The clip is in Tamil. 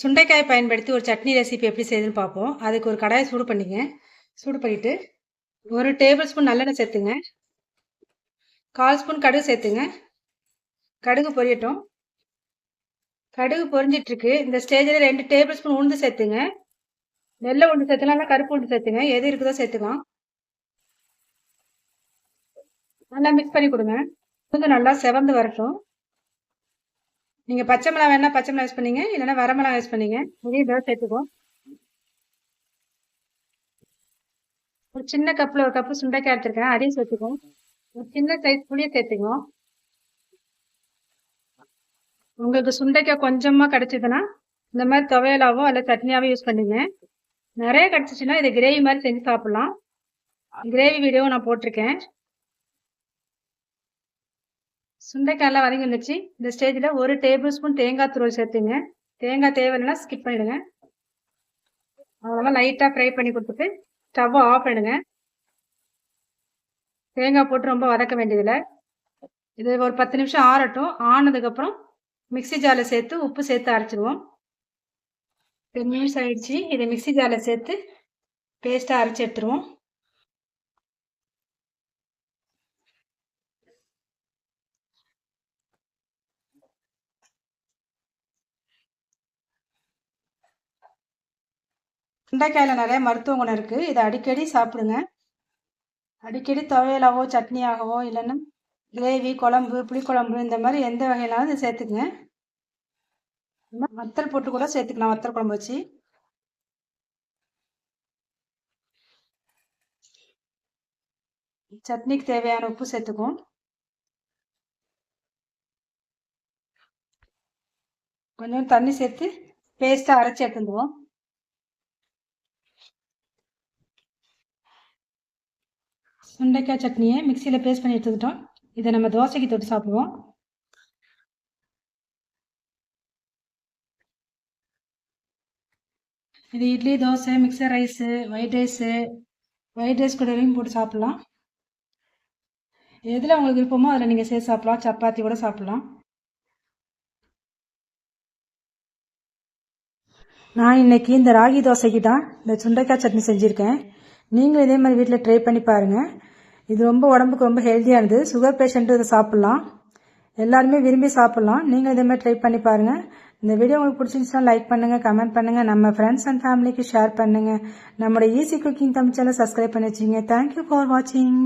சுண்டைக்காயை பயன்படுத்தி ஒரு சட்னி ரெசிபி எப்படி செய்யுதுன்னு பார்ப்போம். அதுக்கு ஒரு கடாயை சூடு பண்ணிங்க. சூடு பண்ணிவிட்டு ஒரு டேபிள் ஸ்பூன் நல்லெண்ணெய் சேர்த்துங்க. கால் ஸ்பூன் கடுகு சேர்த்துங்க. கடுகு பொரியட்டும். கடுகு பொரிஞ்சிட்ருக்கு. இந்த ஸ்டேஜில் ரெண்டு டேபிள் ஸ்பூன் உளுந்து சேர்த்துங்க. வெள்ளை உளுந்து சேர்த்துக்கலாம் இல்லை கருப்பு உளுந்து சேர்த்துங்க. எது இருக்குதோ சேர்த்துக்கலாம். நல்லா மிக்ஸ் பண்ணி கொடுங்க. உளுந்து நல்லா செவந்து வரட்டும். நீங்கள் பச்சை மிளகா வேணா பச்சை மிளகா யூஸ் பண்ணீங்க இல்லைன்னா வரமிளகா யூஸ் பண்ணீங்க. இதையும் இதோட சேர்த்துக்குவோம். ஒரு சின்ன கப்பில் ஒரு கப்பு சுண்டைக்காய் எடுத்துருக்கேன் அதையும் சேர்த்துக்குவோம். ஒரு சின்ன சைஸ் புளியை சேர்த்துக்குவோம். உங்களுக்கு சுண்டைக்காய் கொஞ்சமாக கிடச்சிதுன்னா இந்த மாதிரி துவையலாவோ அல்ல சட்னியாவோ யூஸ் பண்ணிங்க. நிறைய கிடச்சிச்சின்னா இதை கிரேவி மாதிரி செஞ்சு சாப்பிட்லாம். கிரேவி வீடியோ நான் போட்டிருக்கேன். சுண்டைக்காயெல்லாம் வதங்கி வந்துச்சு. இந்த ஸ்டேஜில் ஒரு டேபிள் ஸ்பூன் தேங்காய் துருவல் சேர்த்துங்க. தேங்காய் தேவையில்லைன்னா ஸ்கிப் பண்ணிடுங்க. அவ்வளோதான். லைட்டாக ஃப்ரை பண்ணி கொடுத்துட்டு ஸ்டவ்வை ஆஃப் பண்ணிடுங்க தேங்காய் போட்டு ரொம்ப வதக்க வேண்டியதில்லை. இது ஒரு பத்து நிமிஷம் ஆறட்டும். ஆனதுக்கப்புறம் மிக்சி ஜாரில் சேர்த்து உப்பு சேர்த்து அரைச்சிடுவோம். டென் நிமிஷம் ஆயிடுச்சு. இதை மிக்சி ஜாரில் சேர்த்து பேஸ்ட்டாக அரைச்சி எடுத்துருவோம். சுண்டைக்காயில் நிறைய மருத்துவ குணம் இருக்குது இதை அடிக்கடி சாப்பிடுங்க. அடிக்கடி துவையலாவோ சட்னியாகவோ இல்லைன்னா கிரேவி குழம்பு புளிக்குழம்பு இந்த மாதிரி எந்த வகையினாலும் இதை சேர்த்துக்குங்க. வத்தல் போட்டு கூட சேர்த்துக்கலாம் வத்தல் குழம்பு வச்சு. சட்னிக்கு தேவையான உப்பு சேர்த்துக்குவோம். கொஞ்சம் தண்ணி சேர்த்து பேஸ்ட்டாக அரைச்சி எடுத்துருவோம் சுண்டைக்காய் சட்னியை மிக்சியில் பேஸ்ட் பண்ணி எடுத்துக்கிட்டோம். இதை நம்ம தோசைக்கு தொட்டு சாப்பிடுவோம். இது idli dosa mixer rice white rice white rice கூடலையும் போட்டு சாப்பிட்லாம். எதில் உங்களுக்கு விருப்பமோ அதில் நீங்கள் சேர்த்து சாப்பிட்லாம். சப்பாத்தி கூட சாப்பிட்லாம். நான் இன்னைக்கு இந்த ராகி தோசைக்கு தான் இந்த சுண்டைக்காய் சட்னி செஞ்சுருக்கேன். நீங்களும் இதே மாதிரி வீட்டில் ட்ரை பண்ணி பாருங்கள் இது ரொம்ப உடம்புக்கு ரொம்ப ஹெல்த்தியானது சுகர் பேஷண்ட்டு இதை சாப்பிட்லாம். எல்லாருமே விரும்பி சாப்பிட்லாம். நீங்கள் இதே மாதிரி ட்ரை பண்ணி பாருங்கள் இந்த வீடியோ உங்களுக்கு பிடிச்சிருந்துச்சுன்னா லைக் பண்ணுங்கள் கமெண்ட் பண்ணுங்கள் நம்ம ஃப்ரெண்ட்ஸ் அண்ட் ஃபேமிலிக்கு ஷேர் பண்ணுங்கள் நம்மளோட easy cooking Tamil channel subscribe பண்ணி வச்சுங்க தேங்க்யூ ஃபார் வாட்சிங்